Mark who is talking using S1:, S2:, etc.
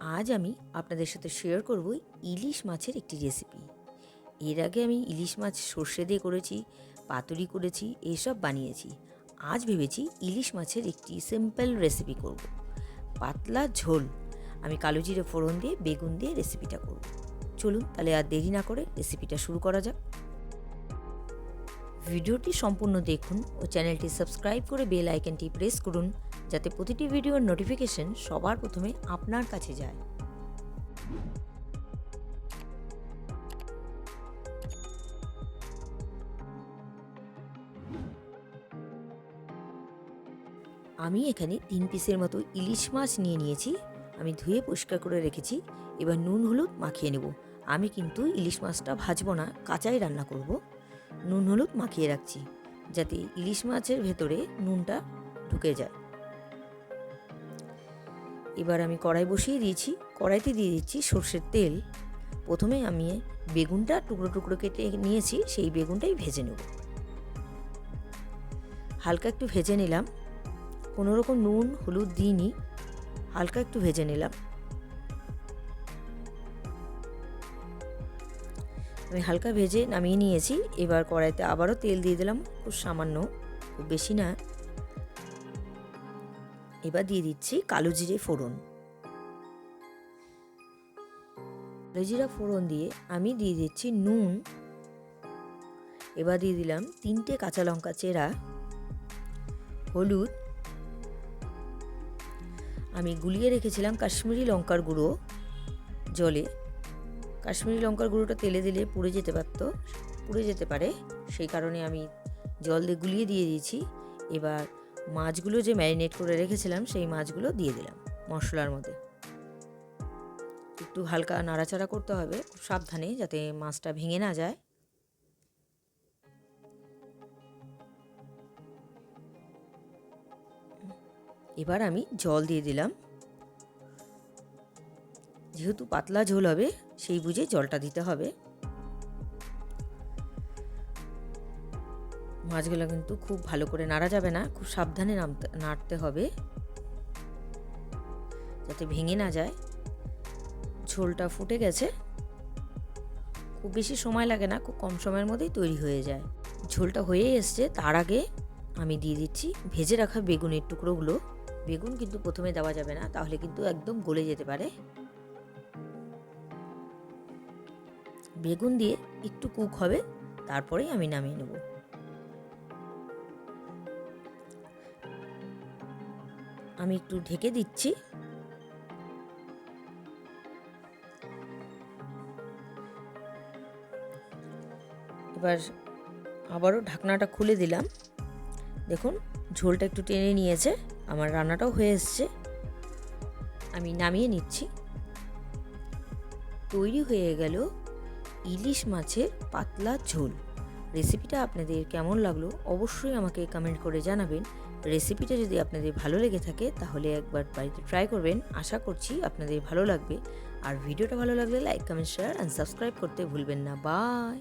S1: আজ আমি আপনাদের সাথে শেয়ার করব ইলিশ মাছের একটি রেসিপি এর আগে আমি ইলিশ মাছ সর্ষে দিয়ে করেছি, পাতুরি করেছি, এসব বানিয়েছি। আজ ভেবেছি ইলিশ মাছের একটি সিম্পল রেসিপি করব। পাতলা ঝোল। আমি কালো জিরে ফোড়ন দিয়ে, বেগুন দিয়ে রেসিপিটা করব। চলুন তাহলে আর দেরি না করে রেসিপিটা শুরু করা যাক। ভিডিওটি সম্পূর্ণ দেখুন ও চ্যানেলটি সাবস্ক্রাইব করে বেল আইকনটি প্রেস করুন। যাতে প্রতিটি ভিডিওর নোটিফিকেশন সবার প্রথমে আপনার কাছে যায়। আমি এখানে তিন পিসের মতো ইলিশ মাছ নিয়ে নিয়েছি, আমি ধুয়ে পরিষ্কার করে রেখেছি, এবার নুন হলুদ মাখিয়ে নেব। আমি কিন্তু ইলিশ মাছটা ভাজবো না, কাঁচাই রান্না করব। নুন হলুদ মাখিয়ে রাখছি, যাতে ইলিশ মাছের ভেতরে নুনটা ঢুকে যায়। এবার আমি কড়াই বসিয়ে দিয়েছি, কড়াইতে দিয়ে দিচ্ছি সর্ষের তেল। প্রথমে আমি বেগুনটা টুকরো টুকরো কেটে নিয়েছি, সেই বেগুনটাই ভেজে নেব। হালকা একটু ভেজে নিলাম। কোনো রকম নুন, হলুদ দিইনি, হালকা একটু ভেজে নিলাম। আমি হালকা ভেজে নামিয়ে নিয়েছি, এবার কড়াইতে আবারও তেল দিয়ে দিলাম, খুব সামান্য, খুব বেশি না। এবার দিয়ে দিচ্ছি কালো জিরে ফোড়ন। কালো জিরা ফোড়ন দিয়ে আমি দিয়ে দিচ্ছি নুন। এবার দিয়ে দিলাম তিনটে কাঁচা লঙ্কা চেরা, হলুদ। আমি গুলিয়ে রেখেছিলাম কাশ্মীরি লঙ্কার গুঁড়ো জলে। কাশ্মীরি লঙ্কার গুঁড়োটা তেলে দিলে পুড়ে যেতে পারতো, পুড়ে যেতে পারে। সেই কারণে আমি জল দিয়ে গুলিয়ে দিয়ে দিয়েছি। এবার মাছগুলো যে ম্যারিনেট করে রেখেছিলাম, সেই মাছগুলো দিয়ে দিলাম মশলার মধ্যে। একটু হালকা নাড়াচাড়া করতে হবে, খুব সাবধানে যাতে মাছটা ভেঙে না যায়। এবার আমি জল দিয়ে দিলাম। যেহেতু পাতলা ঝোল হবে, সেই বুঝে জলটা দিতে হবে। মাছগুলো কিন্তু খুব ভালো করে নাড়া যাবে না, খুব সাবধানে নামতে, নাড়তে হবে। যাতে ভেঙে না যায়। ঝোলটা ফুটে গেছে। খুব বেশি সময় লাগে না, খুব কম সময়ের মধ্যেই তৈরি হয়ে যায়। ঝোলটা হয়ে এসছে, তার আগে আমি দিয়ে দিচ্ছি ভেজে রাখা বেগুনের টুকরোগুলো। বেগুন কিন্তু প্রথমে দেওয়া যাবে না, তাহলে কিন্তু একদম গলে যেতে পারে। বেগুন দিয়ে একটু কুক হবে, তারপরেই আমি নামিয়ে নেব। আমি একটু ঢেকে দিচ্ছি। এবার আবারও ঢাকনাটা খুলে দিলাম। দেখুন, ঝোলটা একটু টেনে নিয়েছে, আমার রান্নাটাও হয়ে এসছে। আমি নামিয়ে নিচ্ছি। তৈরি হয়ে গেল ইলিশ মাছের পাতলা ঝোল। রেসিপিটা আপনাদের কেমন লাগল অবশ্যই আমাকে কমেন্ট করে জানাবেন। রেসিপিটা যদি আপনাদের ভালো লেগে থাকে তাহলে একবার বাড়িতে ট্রাই করবেন। আশা করছি আপনাদের ভালো লাগবে। আর ভিডিওটা ভালো লাগলে like comment share and subscribe করতে ভুলবেন না। বাই